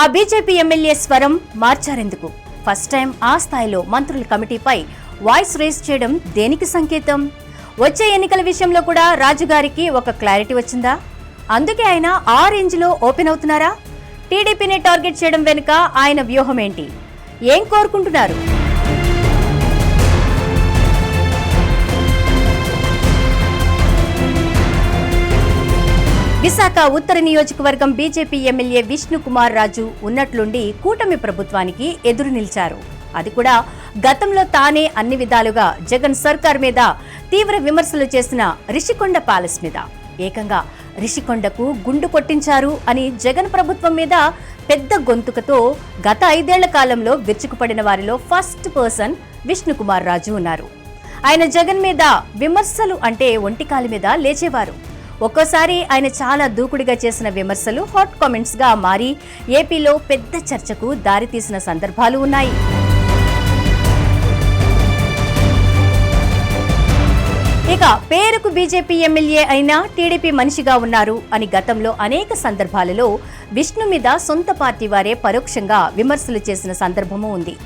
ఆ BJP MLA స్వరం మార్చారెందుకు? First time ఆ స్థాయిలో మంత్రుల కమిటీపై వాయిస్ రేస్ చేయడం దేనికి సంకేతం? వచ్చే ఎన్నికల విషయంలో కూడా రాజుగారికి ఒక క్లారిటీ వచ్చిందా? అందుకే ఆయన ఆ రేంజ్లో ఓపెన్ అవుతున్నారా? టీడీపీని టార్గెట్ చేయడం వెనుక ఆయన వ్యూహం ఏంటి ఏం కోరుకుంటున్నారు? విశాఖ ఉత్తర నియోజకవర్గం బీజేపీ ఎమ్మెల్యే విష్ణుకుమార్ రాజు ఉన్నట్లుండి కూటమి ప్రభుత్వానికి ఎదురు నిలిచారు. అది కూడా గతంలో తానే అన్ని విధాలుగా జగన్ సర్కార్ మీద తీవ్ర విమర్శలు చేసిన రిషికొండ ప్యాలెస్ మీద. ఏకంగా రిషికొండకు గుండు కొట్టించారు అని జగన్ ప్రభుత్వం మీద పెద్ద గొంతుకతో గత ఐదేళ్ళ కాలంలో విరుచుకుపడిన వారిలో ఫస్ట్ పర్సన్ విష్ణుకుమార్ రాజు ఉన్నారు. ఆయన జగన్ మీద విమర్శలు అంటే ఒంటికాలి మీద లేచేవారు. ఒక్కోసారి ఆయన చాలా దూకుడుగా చేసిన విమర్శలు హాట్ కామెంట్స్గా మారి ఏపీలో పెద్ద చర్చకు దారితీసిన సందర్భాలు ఉన్నాయి. ఇక పేరుకు బీజేపీ ఎమ్మెల్యే అయినా టీడీపీ మనిషిగా ఉన్నారు అని గతంలో అనేక సందర్భాలలో విష్ణు మీద సొంత పార్టీ వారే పరోక్షంగా విమర్శలు చేసిన సందర్భము ఉంది.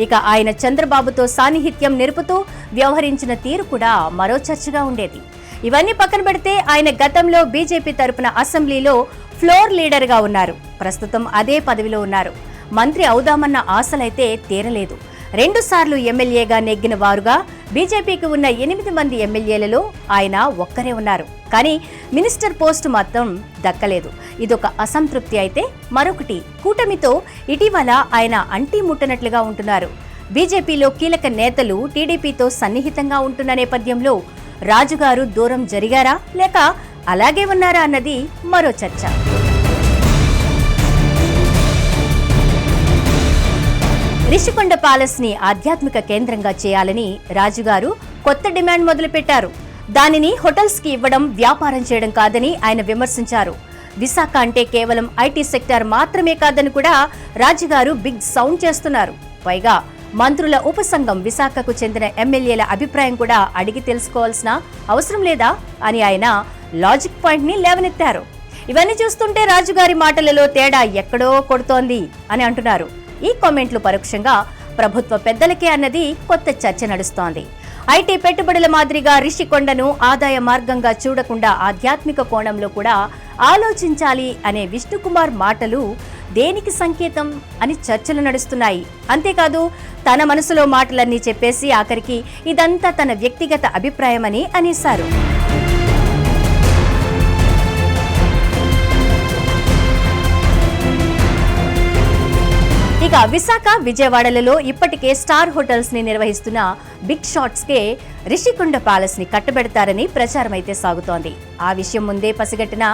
ఇక ఆయన చంద్రబాబుతో సాన్నిహిత్యం నిరుపుతూ వ్యవహరించిన తీరు కూడా మరో చర్చగా ఉండేది. ఇవన్నీ పక్కన పెడితే ఆయన గతంలో బీజేపీ తరపున అసెంబ్లీలో ఫ్లోర్ లీడర్గా ఉన్నారు. ప్రస్తుతం అదే పదవిలో ఉన్నారు. మంత్రి అవుదామన్న ఆశలైతే తీరలేదు. రెండుసార్లు ఎమ్మెల్యేగా నెగ్గిన వారుగా బీజేపీకి ఉన్న ఎనిమిది మంది ఎమ్మెల్యేలలో ఆయన ఒక్కరే ఉన్నారు. కానీ మినిస్టర్ పోస్టు మాత్రం దక్కలేదు. ఇదొక అసంతృప్తి అయితే మరొకటి కూటమితో ఇటీవల ఆయన అంటీ ముట్టనట్లుగా ఉంటున్నారు. బీజేపీలో కీలక నేతలు టీడీపీతో సన్నిహితంగా ఉంటున్న నేపథ్యంలో రాజుగారు దూరం జరిగారా? లేక అలాగే ఉన్నారా? అన్నది మరో చర్చ. రిషికొండ ప్యాలెస్ని ఆధ్యాత్మిక కేంద్రంగా చేయాలని రాజుగారు కొత్త డిమాండ్ మొదలుపెట్టారు. దానిని హోటల్స్కి ఇవ్వడం వ్యాపారం చేయడం కాదని ఆయన విమర్శించారు. విశాఖ అంటే కేవలం ఐటీ సెక్టార్ మాత్రమే కాదని కూడా రాజుగారు బిగ్ సౌండ్ చేస్తున్నారు. పైగా మంత్రుల ఉపసంఘం విశాఖకు చెందిన ఎమ్మెల్యేల అభిప్రాయం కూడా అడిగి తెలుసుకోవాల్సిన అవసరం లేదా అని ఆయన లాజిక్ పాయింట్ని లేవనెత్తారు. ఇవన్నీ చూస్తుంటే రాజుగారి మాటలలో తేడా ఎక్కడో కొడుతోంది అని అంటున్నారు. ఈ కామెంట్లు పరోక్షంగా ప్రభుత్వ పెద్దలకే అన్నది కొత్త చర్చ నడుస్తోంది. ఐటీ పెట్టుబడుల మాదిరిగా రిషికొండను ఆదాయ మార్గంగా చూడకుండా ఆధ్యాత్మిక కోణంలో కూడా ఆలోచించాలి అనే విష్ణుకుమార్ మాటలు దేనికి సంకేతం అని చర్చలు నడుస్తున్నాయి. అంతేకాదు తన మనసులో మాటలన్నీ చెప్పేసి ఆఖరికి ఇదంతా తన వ్యక్తిగత అభిప్రాయమని అనేశారు. ఇక విశాఖ విజయవాడలలో ఇప్పటికే స్టార్ హోటల్స్ని నిర్వహిస్తున్న బిగ్ షాట్స్ కే రిషికొండ ప్యాలెస్ని కట్టబెడతారని ప్రచారం అయితే సాగుతోంది. ఆ విషయం ముందే పసిగట్టిన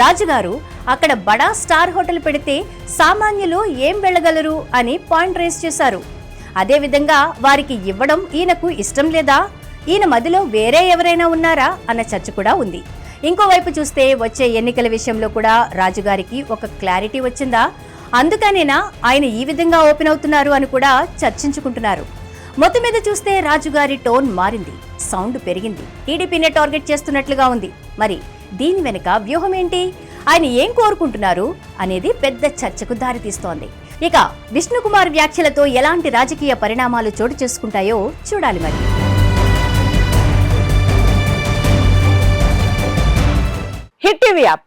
రాజుగారు అక్కడ బడా స్టార్ హోటల్ పెడితే సామాన్యులు ఏం వెళ్ళగలరు అని పాయింట్ రేస్ చేశారు. అదేవిధంగా వారికి ఇవ్వడం ఈయనకు ఇష్టం లేదా? ఈయన మదిలో వేరే ఎవరైనా ఉన్నారా? అన్న చర్చ కూడా ఉంది. ఇంకోవైపు చూస్తే వచ్చే ఎన్నికల విషయంలో కూడా రాజుగారికి ఒక క్లారిటీ వచ్చిందా? అందుకనేనా ఆయన ఈ విధంగా ఓపెన్ అవుతున్నారు అని కూడా చర్చించుకుంటున్నారు. మొత్తం మీద చూస్తే రాజుగారి టోన్ మారింది. సౌండ్ పెరిగింది. టీడీపీనే టార్గెట్ చేస్తున్నట్లుగా ఉంది. మరి దీని వెనుక వ్యూహం ఏంటి? ఆయన ఏం కోరుకుంటున్నారు అనేది పెద్ద చర్చకు దారితీస్తోంది ఇక విష్ణుకుమార్ వ్యాఖ్యలతో ఎలాంటి రాజకీయ పరిణామాలు చోటు చేసుకుంటాయో చూడాలి మరి. Hit TV app.